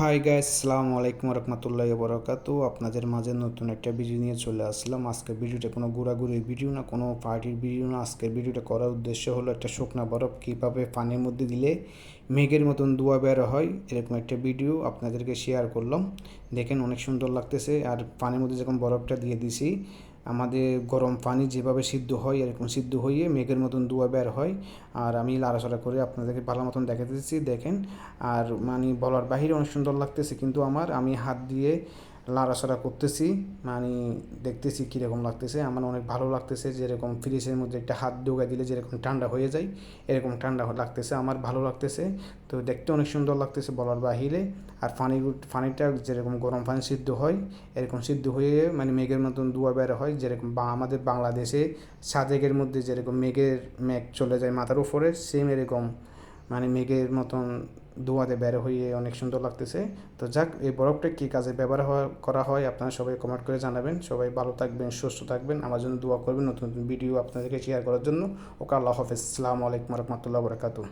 Hi guys আসসালামু আলাইকুম রহমতুল্লাহ বরকাতু আপনাদের মাঝে নতুন একটা ভিডিও নিয়ে চলে আসলাম। আজকের ভিডিওটা কোনো ঘোরাঘুরির ভিডিও না, কোনো পার্টির ভিডিও না। আজকের ভিডিওটা করার উদ্দেশ্য হলো একটা শুকনা বরফ কীভাবে পানির মধ্যে দিলে মেঘের মতন দোয়া বের হয়, এরকম একটা ভিডিও আপনাদেরকে শেয়ার করলাম। দেখেন অনেক সুন্দর লাগতেছে। আর পানির মধ্যে যখন বরফটা দিয়ে দিছি আমাদের গরম পানি যেভাবে সিদ্ধ হয়, এরকম সিদ্ধ হয়ে মেঘের মতন দুয়া বের হয়। আর আমি লাড়াচড়া করে আপনাদেরকে ভালো মতন দেখাতে দিচ্ছি। দেখেন, আর মানে বলার বাহিরে অনেক সুন্দর লাগতেছে, কিন্তু আমার আমি হাত দিয়ে লাড়াচাড়া করতেছি মানে দেখতেছি কীরকম লাগতেছে। আমার অনেক ভালো লাগতেছে যেরকম ফ্রিজের মধ্যে একটা হাত ঢোকা দিলে যেরকম ঠান্ডা হয়ে যায়, এরকম ঠান্ডা লাগতেছে, আমার ভালো লাগতেছে। তো দেখতে অনেক সুন্দর লাগতেছে বলার বাহিরে। আর পানি পানিটা যেরকম গরম পানি সিদ্ধ হয়, এরকম সিদ্ধ হয়ে মানে মেঘের মতন দুয়া বের হয়, যেরকম বা আমাদের বাংলাদেশে সাদেকের মধ্যে যেরকম মেঘের মেঘ চলে যায় মাথার উপরে সেম এরকম মানে মেঘের মতন দোয়াতে বের হয়ে অনেক সুন্দর লাগতেছে। তো যাক, এই বরফটা কী কাজে ব্যবহার করা হয় আপনারা সবাই কমেন্ট করে জানাবেন। সবাই ভালো থাকবেন, সুস্থ থাকবেন। আমার জন্য দোয়া করবেন নতুন নতুন ভিডিও আপনাদেরকে শেয়ার করার জন্য। ওকে আল্লাহ হাফেজ। আসসালামু আলাইকুম রহমতুল্লাহ বরকাতু